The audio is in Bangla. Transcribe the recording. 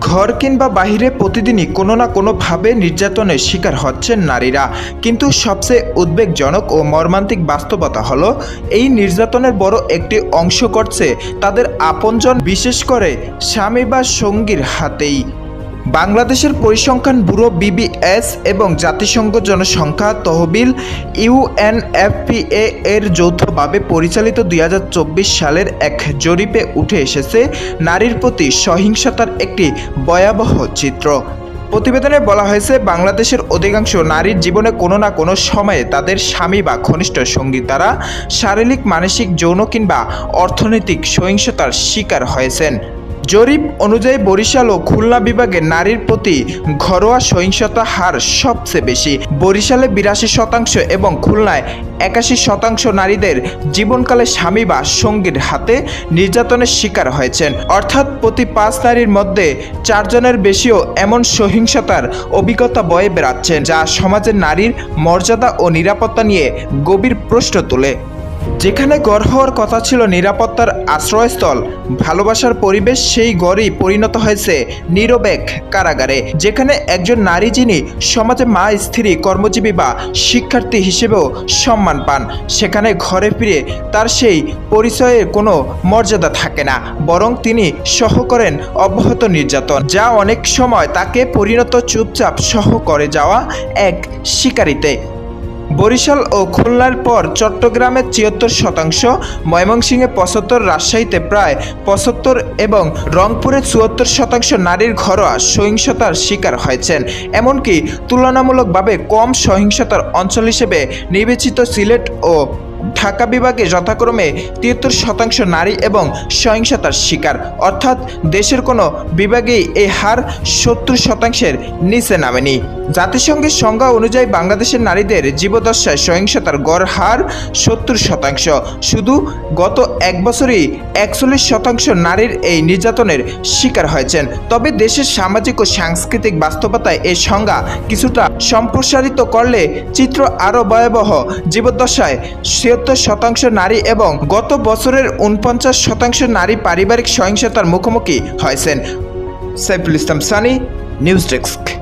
ঘর কিংবা বাহিরে প্রতিদিনই কোনো না কোনোভাবে নির্যাতনের শিকার হচ্ছেন নারীরা। কিন্তু সবচেয়ে উদ্বেগজনক ও মর্মান্তিক বাস্তবতা হল, এই নির্যাতনের বড় একটি অংশ করছে তাদের আপনজন, বিশেষ করে স্বামী বা সঙ্গীর হাতেই। বাংলাদেশের পরিসংখ্যান ব্যুরো বিবিএস এবং জাতিসংঘ জনসংখ্যা তহবিল ইউএনএফপিএ এর যৌথভাবে পরিচালিত দুই হাজার চব্বিশ সালের এক জরিপে উঠে এসেছে নারীর প্রতি সহিংসতার একটি ভয়াবহ চিত্র। প্রতিবেদনে বলা হয়েছে, বাংলাদেশের অধিকাংশ নারীর জীবনে কোনো না কোনো সময়ে তাদের স্বামী বা ঘনিষ্ঠ সঙ্গী দ্বারা শারীরিক, মানসিক, যৌন কিংবা অর্থনৈতিক সহিংসতার শিকার হয়েছেন। জরিপ অনুযায়ী বরিশাল ও খুলনা বিভাগে নারীর প্রতি ঘরোয়া সহিংসতা হার সবচেয়ে বেশি। বরিশালে বিরাশি শতাংশ এবং খুলনায় একাশি শতাংশ নারীদের জীবনকালে স্বামী বা সঙ্গীর হাতে নির্যাতনের শিকার হয়েছেন। অর্থাৎ প্রতি পাঁচ নারীর মধ্যে চারজনের বেশিও এমন সহিংসতার অভিজ্ঞতা বয়ে বেড়াচ্ছেন, যা সমাজের নারীর মর্যাদা ও নিরাপত্তা নিয়ে গভীর প্রশ্ন তোলে। যেখানে গড় হওয়ার কথা ছিল নিরাপত্তার আশ্রয়স্থল, ভালোবাসার পরিবেশ সেই গড়ই পরিণত হয়েছে নিরবেক কারাগারে, যেখানে একজন নারী যিনি সমাজে মা, স্ত্রী, কর্মজীবী বা শিক্ষার্থী হিসেবেও সম্মান পান, সেখানে ঘরে ফিরে তার সেই পরিচয়ের কোনো মর্যাদা থাকে না, বরং তিনি সহ করেন অব্যাহত নির্যাতন, যা অনেক সময় তাকে পরিণত চুপচাপ সহ করে যাওয়া এক শিকারিতে। বরিশাল ও খুলনার পর চট্টগ্রামে ছিয়াত্তর শতাংশ, ময়মনসিংহে পঁচাত্তর, রাজশাহীতে প্রায় পঁচাত্তর এবং রংপুরে চুয়াত্তর শতাংশ নারীর ঘরোয়া সহিংসতার শিকার হয়েছেন। এমনকি তুলনামূলকভাবে কম সহিংসতার অঞ্চল হিসেবে বিবেচিত সিলেট ও ঢাকা বিভাগে যথাক্রমে তিয়াত্তর শতাংশ নারী এবং সহিংসতার শিকার। অর্থাৎ দেশের কোনো বিভাগেই এই হার সত্তর শতাংশের নিচে নামেনি। জাতিসংঘের সংজ্ঞা অনুযায়ী বাংলাদেশের নারীদের জীবদশায় সহিংসতার গড় হার সত্তর শতাংশ। শুধু গত এক বছরই একচল্লিশ শতাংশ নারীর এই নির্যাতনের শিকার হয়েছেন। তবে দেশের সামাজিক ও সাংস্কৃতিক বাস্তবতায় এই সংজ্ঞা কিছুটা সম্প্রসারিত করলে চিত্র আরও ভয়াবহ জীবদ্দশায় ছিয়াত্তর শতাংশ নারী এবং গত বছরের উনপঞ্চাশ শতাংশ নারী পারিবারিক সহিংসতার মুখোমুখি হয়েছেন। Saiful Islam Sunny, news desk.